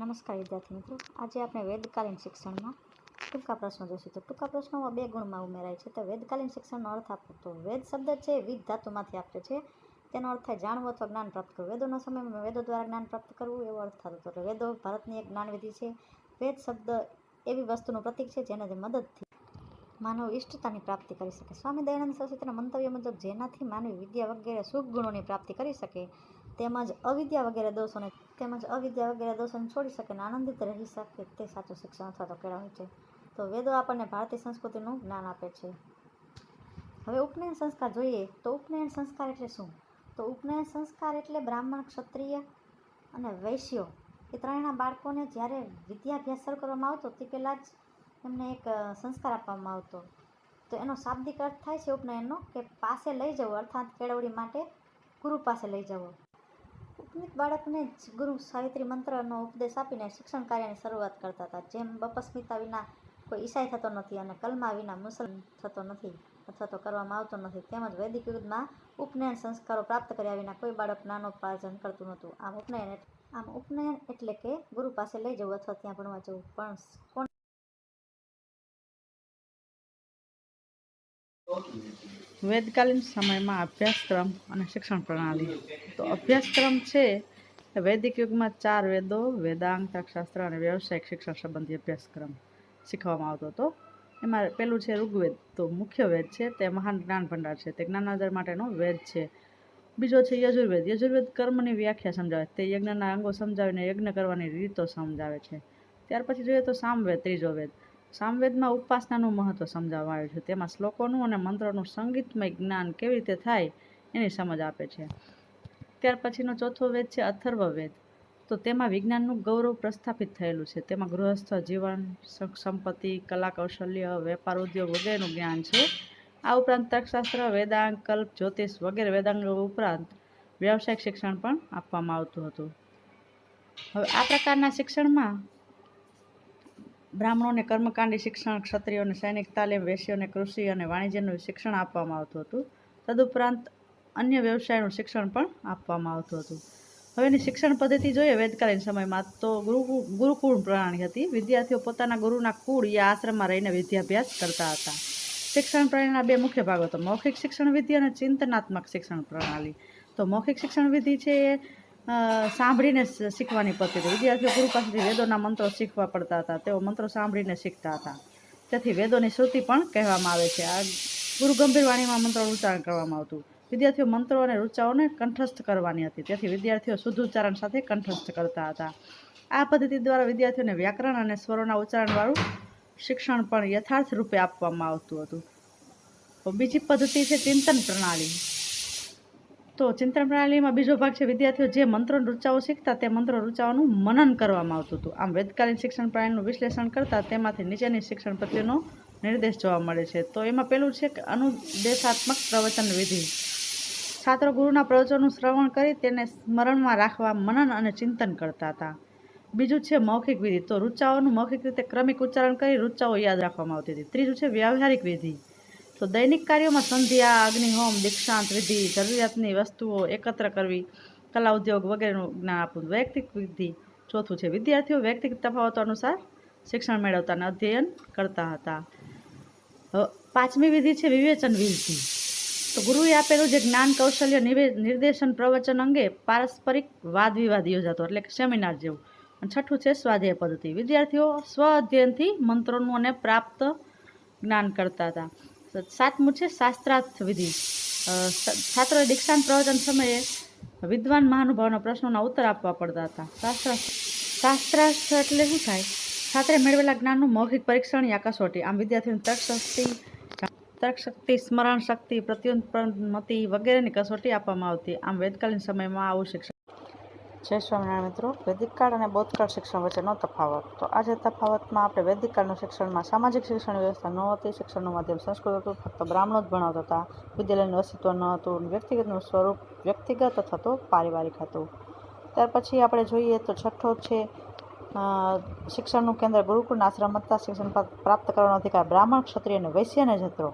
નમસ્કાર, વિદ્યાર્થી મિત્રો. આજે આપણે વેદકાલીન શિક્ષણમાં ટૂંકા પ્રશ્નો જોઈશું તો ટૂંકા પ્રશ્નોમાં બે ગુણમાં ઉમેરાય છે. તો વેદકાલીન શિક્ષણનો અર્થ આપો. તો વેદ શબ્દ છે વિધ ધાતુમાંથી આપ્યો છે. તેનો અર્થ થાય જાણવું અથવા જ્ઞાન પ્રાપ્ત કરવું. વેદોના સમયમાં વેદો દ્વારા જ્ઞાન પ્રાપ્ત કરવું એવો અર્થ થતો હતો. વેદો ભારતની એક જ્ઞાનવિધિ છે. વેદ શબ્દ એવી વસ્તુનું પ્રતીક છે જેનાથી મદદથી માનવ ઇષ્ટતાની પ્રાપ્તિ કરી શકે. સ્વામી દયાનંદ સરસ્વતીના મંતવ્ય મુજબ, જેનાથી માનવી વિદ્યા વગેરે સુખ ગુણોની પ્રાપ્તિ કરી શકે તેમજ અવિદ્યા વગેરે દોષોને તેમજ અવિદ્યા વગેરે દોષોને છોડી શકે અને આનંદિત રહી શકે તે સાચું શિક્ષણ અથવા તો કેળવણી છે. તો વેદો આપણને ભારતીય સંસ્કૃતિનું જ્ઞાન આપે છે. હવે ઉપનયન સંસ્કાર જોઈએ તો ઉપનયન સંસ્કાર એટલે શું? તો ઉપનયન સંસ્કાર એટલે બ્રાહ્મણ, ક્ષત્રિય અને વૈશ્યો એ ત્રણેયના બાળકોને જ્યારે વિદ્યાભ્યાસ શરૂ કરવામાં આવતો તે પહેલાં જ એમને એક સંસ્કાર આપવામાં આવતો. તો એનો શાબ્દિક અર્થ થાય છે ઉપનયનનો કે પાસે લઈ જવો, અર્થાત કેળવણી માટે ગુરુ પાસે લઈ જવો. ઉપનીત બાળકને જ ગુરુ સાવિત્રી મંત્રનો ઉપદેશ આપીને શિક્ષણ કાર્યની શરૂઆત કરતા હતા. જેમ બપસ્મિતા વિના કોઈ ઈસાઈ થતો નથી અને કલમા વિના મુસલમાન થતો નથી અથવા તો કરવામાં આવતો નથી, તેમજ વૈદિક યુગમાં ઉપનયન સંસ્કારો પ્રાપ્ત કર્યા વિના કોઈ બાળક જ્ઞાનોપાર્જન કરતું નહોતું. આમ ઉપનયન આમ ઉપનયન એટલે કે ગુરુ પાસે લઈ જવું અથવા ત્યાં ભણવા જવું. પણ કોણ વેદકાલીન સમયમાં અભ્યાસક્રમ અને શિક્ષણ પ્રણાલી. તો અભ્યાસક્રમ છે વૈદિક યુગમાં ચાર વેદો વેદાંગ તર્કશાસ્ત્ર અને વ્યવસાયિક શિક્ષણ સંબંધી અભ્યાસક્રમ શીખવામાં આવતો હતો. એમાં પેલું છે ઋગ્વેદ. તો મુખ્ય વેદ છે તે મહાન જ્ઞાન ભંડાર છે. તે જ્ઞાનાધાર માટેનો વેદ છે. બીજો છે યજુર્વેદ. યજુર્વેદ કર્મની વ્યાખ્યા સમજાવે. તે યજ્ઞના અંગો સમજાવીને યજ્ઞ કરવાની રીતો સમજાવે છે. ત્યાર પછી જોઈએ તો સામવેદ, ત્રીજો વેદ. સામવેદમાં ઉપાસનાનું મહત્ત્વ સમજાવવામાં આવ્યું છે. તેમાં શ્લોકોનું અને મંત્રોનું સંગીતમય જ્ઞાન કેવી રીતે થાય એની સમજ આપે છે. ત્યાર પછીનો ચોથો વેદ છે અથર્વ વેદ. તો તેમાં વિજ્ઞાનનું ગૌરવ પ્રસ્થાપિત થયેલું છે. તેમાં ગૃહસ્થ જીવન સંપત્તિ, કલા કૌશલ્ય, વેપાર, ઉદ્યોગ વગેરેનું જ્ઞાન છે. આ ઉપરાંત તર્કશાસ્ત્ર વેદાંગ કલ્પ, જ્યોતિષ વગેરે વેદાંગો ઉપરાંત વ્યવસાયિક શિક્ષણ પણ આપવામાં આવતું હતું. હવે આ પ્રકારના શિક્ષણમાં બ્રાહ્મણોને કર્મકાંડી શિક્ષણ ક્ષત્રિયોને સૈનિક તાલીમ વેશ્યોને કૃષિ અને વાણિજ્યનું શિક્ષણ આપવામાં આવતું હતું. તદુપરાંત અન્ય વ્યવસાયનું શિક્ષણ પણ આપવામાં આવતું હતું. હવેની શિક્ષણ પદ્ધતિ જોઈએ વેદકાલીન સમયમાં તો ગુરુ, ગુરુકુળ પ્રણાલી હતી. વિદ્યાર્થીઓ પોતાના ગુરુના કુળ યા આશ્રમમાં રહીને વિદ્યાભ્યાસ કરતા હતા. શિક્ષણ પ્રણાલીના બે મુખ્ય ભાગો તો મૌખિક શિક્ષણ વિધિ અને ચિંતનાત્મક શિક્ષણ પ્રણાલી. તો મૌખિક શિક્ષણ વિધિ છે એ સાંભળીને શીખવાની પડતી હતી. વિદ્યાર્થીઓ ગુરુ પાસેથી વેદોના મંત્રો શીખવા પડતા હતા. તેઓ મંત્રો સાંભળીને શીખતા હતા. તેથી વેદોની શ્રુતિ પણ કહેવામાં આવે છે. આ ગુરુ ગંભીર વાણીમાં મંત્રોનું ઉચ્ચારણ કરવામાં આવતું. વિદ્યાર્થીઓ મંત્રો અને રૂચાઓને કંઠસ્થ કરવાની હતી. તેથી વિદ્યાર્થીઓ શુદ્ધ ઉચ્ચારણ સાથે કંઠસ્થ કરતા હતા. આ પદ્ધતિ દ્વારા વિદ્યાર્થીઓને વ્યાકરણ અને સ્વરોના ઉચ્ચારણવાળું શિક્ષણ પણ યથાર્થ રૂપે આપવામાં આવતું હતું. બીજી પદ્ધતિ છે ચિંતન પ્રણાલી. તો ચિંતન પ્રણાલીમાં બીજો ભાગ છે, વિદ્યાર્થીઓ જે મંત્રો રૂચાઓ શીખતા તે મંત્રો રૂચાઓનું મનન કરવામાં આવતું હતું. આમ વેદકાલીન શિક્ષણ પ્રણાલીનું વિશ્લેષણ કરતાં તેમાંથી નીચેની શિક્ષણ પદ્ધતિનો નિર્દેશ જોવા મળે છે. તો એમાં પેલું છે કે અનુદેશાત્મક પ્રવચન વિધિ. છાત્રો ગુરુના પ્રવચનનું શ્રવણ કરી તેને સ્મરણમાં રાખવા મનન અને ચિંતન કરતા હતા. બીજું છે મૌખિક વિધિ. તો રૂચાઓનું મૌખિક રીતે ક્રમિક ઉચ્ચારણ કરી રૂચાઓ યાદ રાખવામાં આવતી હતી. ત્રીજું છે વ્યવહારિક વિધિ. તો દૈનિક કાર્યોમાં સંધ્યા અગ્નિહોમ દીક્ષાંત, વિધિ, જરૂરિયાતની વસ્તુઓ એકત્ર કરવી, કલા ઉદ્યોગ વગેરેનું જ્ઞાન આપવું, વૈયક્તિક વિધિ, ચોથું છે વિદ્યાર્થીઓ વૈયક્તિક તફાવતો અનુસાર શિક્ષણ મેળવતા અને અધ્યયન કરતા હતા. પાંચમી વિધિ છે વિવેચન વિધિ. તો ગુરુએ આપેલું જે જ્ઞાન કૌશલ્ય નિર્દેશન પ્રવચન અંગે પારસ્પરિક વાદ વિવાદ યોજાતો, એટલે કે સેમિનાર જેવું. અને છઠ્ઠું છે સ્વાધ્યાય પદ્ધતિ. વિદ્યાર્થીઓ સ્વ અધ્યયનથી મંત્રોનું અને પ્રાપ્ત જ્ઞાન કરતા હતા. સાતમું છે શાસ્ત્રાર્થ વિધિ છાત્રોએ દીક્ષાંત પ્રવચન સમયે વિદ્વાન મહાનુભાવના પ્રશ્નોના ઉત્તર આપવા પડતા હતા. શાસ્ત્ર, શાસ્ત્રાર્થ એટલે શું થાય? છાત્રે મેળવેલા જ્ઞાનનું મૌખિક પરીક્ષણ યા કસોટી. આમ વિદ્યાર્થીઓની તર્કશક્તિ તર્કશક્તિ, સ્મરણ શક્તિ પ્રત્યુત્પન્નમતિ વગેરેની કસોટી આપવામાં આવતી. આમ વેદકાલીન સમયમાં આવું શિક્ષણ જય સ્વામિનારાયણ મિત્રો. વૈદિક કાળ અને બૌદ્ધકાળ શિક્ષણ વચ્ચેનો તફાવત. તો આજે તફાવતમાં આપણે વૈદિક કાળના શિક્ષણમાં સામાજિક શિક્ષણ વ્યવસ્થા ન હતી, શિક્ષણનું માધ્યમ સંસ્કૃત હતું, ફક્ત બ્રાહ્મણો જ ભણાવતા હતા. વિદ્યાલયનું અસ્તિત્વ ન હતું, વ્યક્તિગતનું સ્વરૂપ, વ્યક્તિગત થતું પારિવારિક હતું. ત્યાર પછી આપણે જોઈએ તો છઠ્ઠો છે શિક્ષણનું કેન્દ્ર ગુરુકુળ આશ્રમ હતા. શિક્ષણ પ્રાપ્ત કરવાનો અધિકાર બ્રાહ્મણ, ક્ષત્રિય અને વૈશ્યને જ હતો.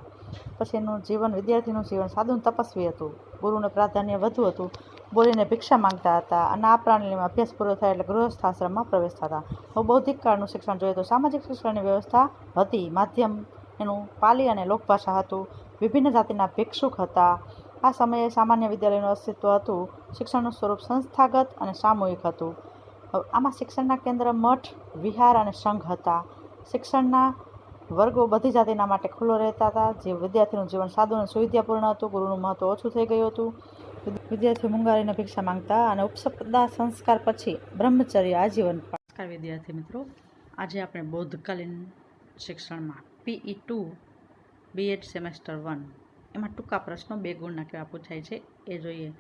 પછી એનું જીવન વિદ્યાર્થીનું જીવન સાદું તપસ્વી હતું. ગુરુને પ્રાધાન્ય વધુ હતું. બોલીને ભિક્ષા માંગતા હતા અને આ પ્રણાલીમાં અભ્યાસ પૂરો થાય એટલે ગૃહસ્થ આશ્રમમાં પ્રવેશતા હતા હવે બૌદ્ધિક કાળનું શિક્ષણ જોઈએ તો સામાજિક શિક્ષણની વ્યવસ્થા હતી. માધ્યમ એનું પાલી અને લોકભાષા હતું. વિભિન્ન જાતિના ભિક્ષુક હતા. આ સમયે સામાન્ય વિદ્યાલયનું અસ્તિત્વ હતું. શિક્ષણનું સ્વરૂપ સંસ્થાગત અને સામૂહિક હતું. આમાં શિક્ષણના કેન્દ્ર મઠ, વિહાર અને સંઘ હતા. શિક્ષણના વર્ગો બધી જાતિના માટે ખુલ્લો રહેતા હતા. જે વિદ્યાર્થીનું જીવન સાદું અને સુવિધાપૂર્ણ હતું. ગુરુનું મહત્વ ઓછું થઈ ગયું હતું. વિદ્યાર્થીઓ મુંગારીને ભિક્ષા માંગતા અને ઉપસપદા સંસ્કાર પછી બ્રહ્મચર્ય આજીવન નમસ્કાર વિદ્યાર્થી મિત્રો. આજે આપણે બૌદ્ધકાલીન શિક્ષણમાં PE to BEd semester one એમાં ટૂંકા પ્રશ્નો બે ગુણના કેવા પૂછાય છે એ જોઈએ.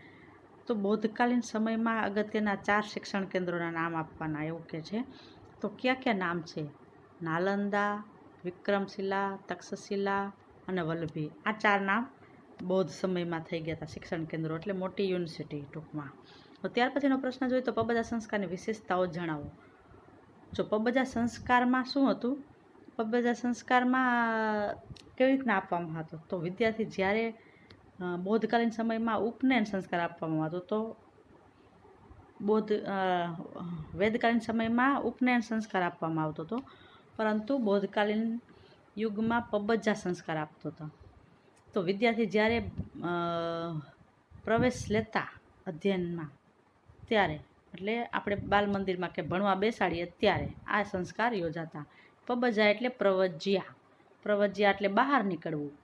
તો બૌદ્ધકાલીન સમયમાં અગત્યના ચાર શિક્ષણ કેન્દ્રોના નામ આપવાના એવું કે છે. તો કયા કયા નામ છે? નાલંદા, વિક્રમશિલા, તક્ષશિલા અને વલ્લભી. આ ચાર નામ બૌદ્ધ સમયમાં થઈ ગયા હતા શિક્ષણ કેન્દ્રો એટલે મોટી યુનિવર્સિટી ટૂંકમાં. તો ત્યાર પછીનો પ્રશ્ન જોઈએ તો પબજા સંસ્કારની વિશેષતાઓ જણાવો. જો પબજા સંસ્કારમાં શું હતું? પબજા સંસ્કારમાં કેવી રીતના આપવામાં હતો? તો વિદ્યાર્થી જ્યારે બૌદ્ધકાલીન સમયમાં ઉપનયન સંસ્કાર આપવામાં આવતો તો બૌદ્ધ વેદકાલીન સમયમાં ઉપનયન સંસ્કાર આપવામાં આવતો હતો. પરંતુ બૌદ્ધકાલીન યુગમાં પબજા સંસ્કાર આપતો હતો. તો વિદ્યાર્થી જ્યારે પ્રવેશ લેતા અધ્યયનમાં, ત્યારે, એટલે આપણે બાલ મંદિરમાં કે ભણવા બેસાડીએ ત્યારે આ સંસ્કાર યોજાતા. પબજા એટલે પ્રવજ્યા. પ્રવજ્યા એટલે બહાર નીકળવું.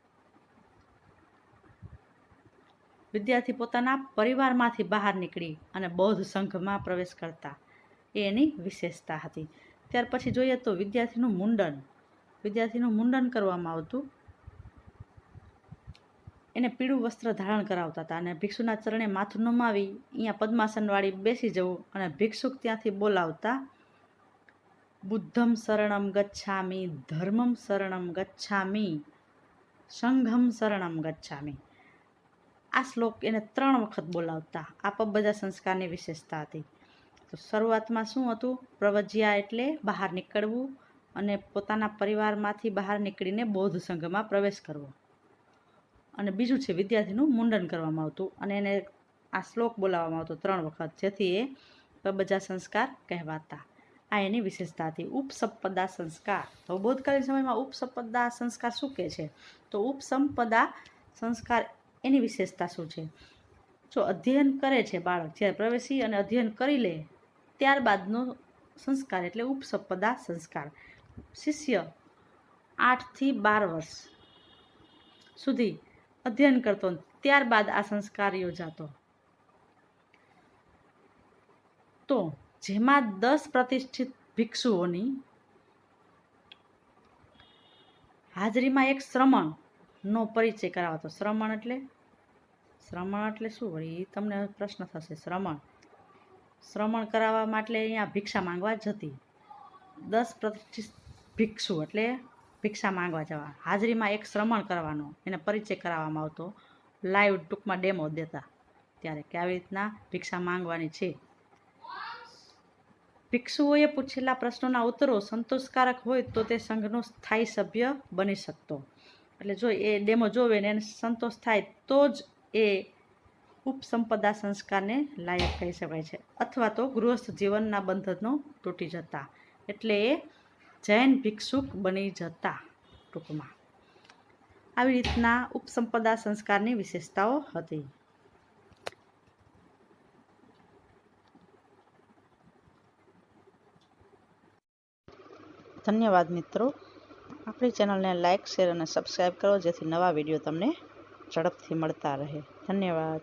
વિદ્યાર્થી પોતાના પરિવારમાંથી બહાર નીકળી અને બૌદ્ધ સંઘમાં પ્રવેશ કરતા. એ એની વિશેષતા હતી. ત્યાર પછી જોઈએ તો વિદ્યાર્થીનું મુંડન. વિદ્યાર્થીનું મુંડન કરવામાં આવતું એને પીળું વસ્ત્ર ધારણ કરાવતા હતા અને ભિક્ષુના ચરણે માથું નમાવી અહીંયા પદ્માસનવાળી બેસી જવું અને ભિક્ષુક ત્યાંથી બોલાવતા, બુદ્ધમ શરણમ ગચ્છામી, ધર્મમ શરણમ ગચ્છામી, સંઘમ શરણમ ગચ્છામી. આ શ્લોક એને ત્રણ વખત બોલાવતા, આ બધા સંસ્કારની વિશેષતા હતી. તો શરૂઆતમાં શું હતું? પ્રવજ્યા એટલે બહાર નીકળવું અને પોતાના પરિવારમાંથી બહાર નીકળીને બૌદ્ધ સંઘમાં પ્રવેશ કરવો. અને બીજું છે, વિદ્યાર્થીનું મુંડન કરવામાં આવતું અને એને આ શ્લોક બોલાવવામાં આવતો ત્રણ વખત, જેથી એ પબજા સંસ્કાર કહેવાતા. આ એની વિશેષતા હતી. ઉપસંપદા સંસ્કાર. તો બૌદ્ધકાલીન સમયમાં ઉપસંપદા સંસ્કાર શું કહે છે? તો ઉપસંપદા સંસ્કાર એની વિશેષતા શું છે? જો અધ્યયન કરે છે બાળક, જ્યારે પ્રવેશી અને અધ્યયન કરી લે, ત્યારબાદનો સંસ્કાર એટલે ઉપસંપદા સંસ્કાર. શિષ્ય આઠથી બાર વર્ષ સુધી અધ્યયન કરતો ત્યારબાદ આ સંસ્કાર યોજાતો. તો જેમાં દસ પ્રતિષ્ઠિત ભિક્ષુઓની હાજરીમાં એક શ્રમણનો પરિચય કરાવતો. શ્રમણ એટલે? શ્રમણ એટલે શું? વળી તમને પ્રશ્ન થશે. શ્રમણ. શ્રમણ કરાવવા માટે અહીંયા ભિક્ષા માંગવા જતી. દસ પ્રતિષ્ઠિત ભિક્ષુ એટલે ભિક્ષા માંગવા જવા. હાજરીમાં એક શ્રમણ કરવાનો. એને પરિચય કરાવવામાં આવતો. લાઈવ ટૂંકમાં ડેમો દેતા. ત્યારે કે આવી રીતના ભિક્ષા માંગવાની છે? ભિક્ષુઓએ પૂછેલા પ્રશ્નોના ઉત્તરો સંતોષકારક હોય તો તે સંઘનો સ્થાયી સભ્ય બની શકતો. એટલે જો એ ડેમો જોવે ને એને સંતોષ થાય તો જ એ ઉપસંપદા સંસ્કારને લાયક કહી શકાય છે. અથવા તો ગૃહસ્થ જીવનના બંધનો તૂટી જતા. એટલે એ જૈન ભિક્ષુક બની જતા ટૂંકમાં. આવી રીતના ઉપસંપદા સંસ્કારની વિશેષતાઓ હતી. ધન્યવાદ મિત્રો. આપણી ચેનલને લાઇક શેર અને સબસ્ક્રાઈબ કરો જેથી નવા વીડિયો તમને ઝડપથી મળતા રહે. ધન્યવાદ.